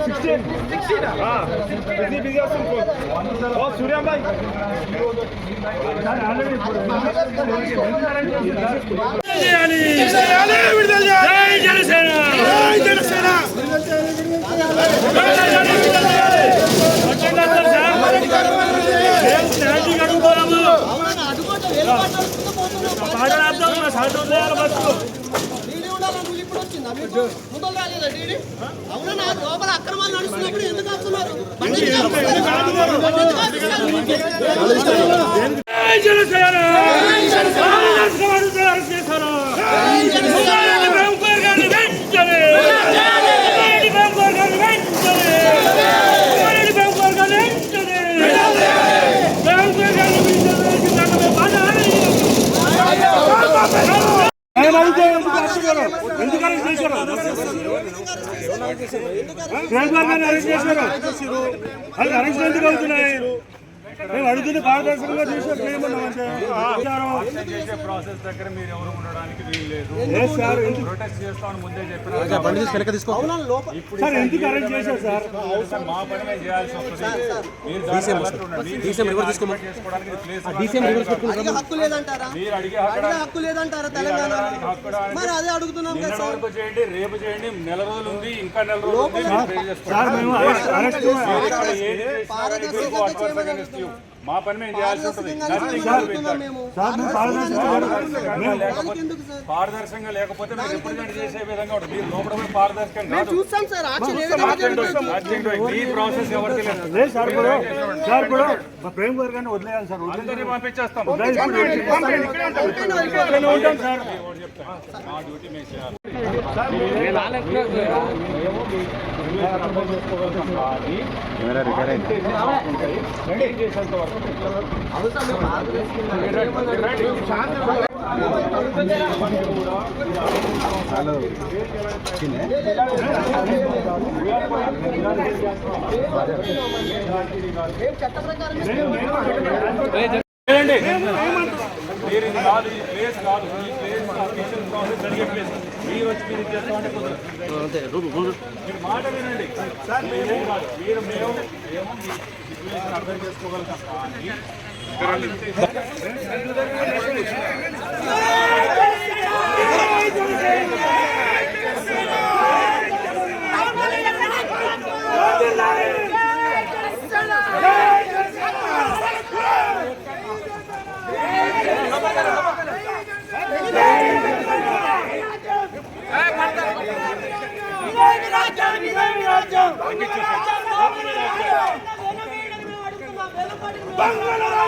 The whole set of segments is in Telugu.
బిజీ బిజీ వస్తుంది ఫోన్ ఓ సూర్యాంబాయ్ జై జనసేన జై జనసేన డీడీ ఉండాలని రూల్ ఇప్పుడు వచ్చిందా? మీకు ముందు రాలేదా డీడీ? అవునా నా లోపల అక్రమాలు నడుస్తున్నప్పుడు ఎందుకు ఆపుతున్నారు? బండి ఎందుకు చేశారు ప్రేమ్ గారిని అరెస్ట్ చేశారు. అది అరెస్ట్ ఎందుకు అవుతున్నాయి. మేము అడుగుతుంది పారదర్శకంగా చేసే ప్రాసెస్ దగ్గర మీరు ఎవరు ఉండడానికి ప్రొటెస్ట్ చేస్తామని ముందే చెప్పిన సార్ ఎందుకు చేశారు సార్? మా పని మేము చేయాల్సి వస్తుంది. మీరు. అడిగే హక్కు లేదంటారా తెలంగాణ? మరి అదే అడుగుతున్నాం కదా సార్. చేయండి రేపు చేయండి నెల రోజులు ఉంది ఇంకా నెల రోజులు ఉంది you. మా పని మేము చేయాల్సి ఉంటుంది Nothing to do with అడుగుతున్నాం that. మేము? సార్ మేము పారదర్శకంగా పారదర్శకంగా లేకపోతే దానికి ఎందుకు సార్ పారదర్శకంగా లేకపోతే మీరు రిప్రజెంట్ చేసే విధంగా ఉంటుంది. మీరు లోపల పోయి పారదర్శకంగా మేము కాదు. చూస్తాం సార్ ఆక్షన్ ఏదైనా జరుగుతుంది. అర్జెంట్ మీ ప్రాసెస్ ఎవరికి లేదు లేదు సార్ ఇప్పుడు సార్ ఇప్పుడు మా ప్రేమ్ గారు కానీ వదిలేయాలి సార్ వదిలేయాలి అందరినీ పంపించేస్తాం. ఇక్కడనే ఉంటాం సార్. మా డ్యూటీ మేము చేయాలి. హలో మీరు ఇది కాదు ఈ ప్లేస్ కాదు ఈ ప్లేస్ అఫీషియల్ ప్రాసెస్ జరిగే ప్లేస్ మీరు వచ్చి మీరు ఇది చేస్తామంటే కుదరదు మీరు మాట వినండి సార్ మేము మీరు మేము మేము సిచ్యువేషన్ అర్థం చేసుకోగలుగుతాం కానీ అరెస్టులలో ఎవరైతే అక్రమ అరెస్ట్ చేసిన ముమ్మారెడ్డి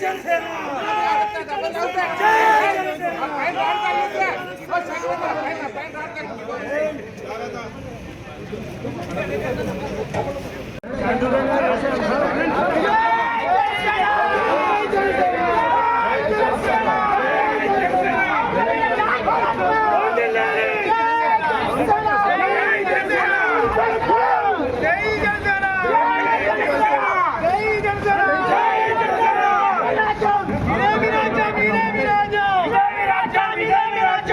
జనసేన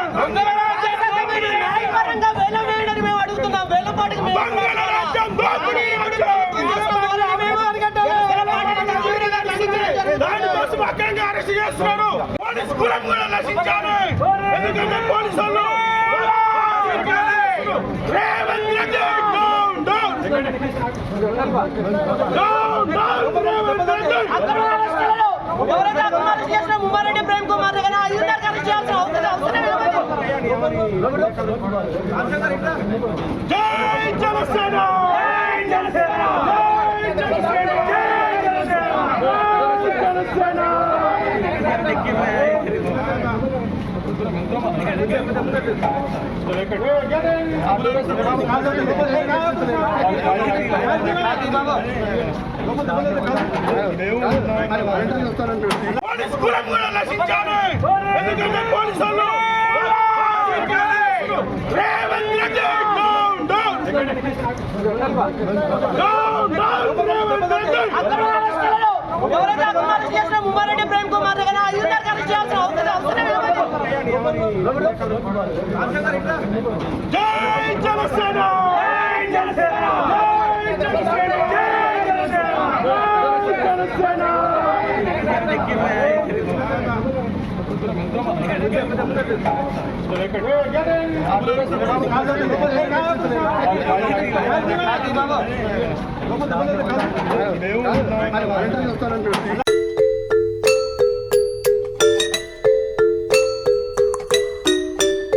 కలిసి చేయాల్సిన అవసరం ఏముంది? న్యాయపరంగా వేలం వేయడానికి మేము అడుగుతున్నాం వేలంపాటికి మేము దోపిడీ మేము అడగట్టాలి. దానికోసం అక్రమంగా అరెస్ట్ చేస్తున్నారు పోలీసు కులం ఎందుకంటే పోలీసులు Revanth Reddy down down down down Revanth Reddy ఎవరైతే చేసిన ముమ్మారెడ్డి ప్రేమ్ కుమార్ దగ్గర చేయాల్సిన అవసరం అవసరం జై జనసేన జై జనసేన జై జనసేన జై జనసేన జై జనసేన పోలీస్ కులం కూడా నశించాలి ఎందుకంటే పోలీసు వాళ్ళు Revanth Reddy down down down down Revanth Reddy ఎవరైతే అక్రమాలు చేసిన ముమ్మారెడ్డి ప్రేమ్ కుమార్ దగ్గర ఐదున్నర కలిసి చేయాల్సిన అవసరం అవసరం జై జనసేన! జై జనసేన! జై జనసేన జై జనసేన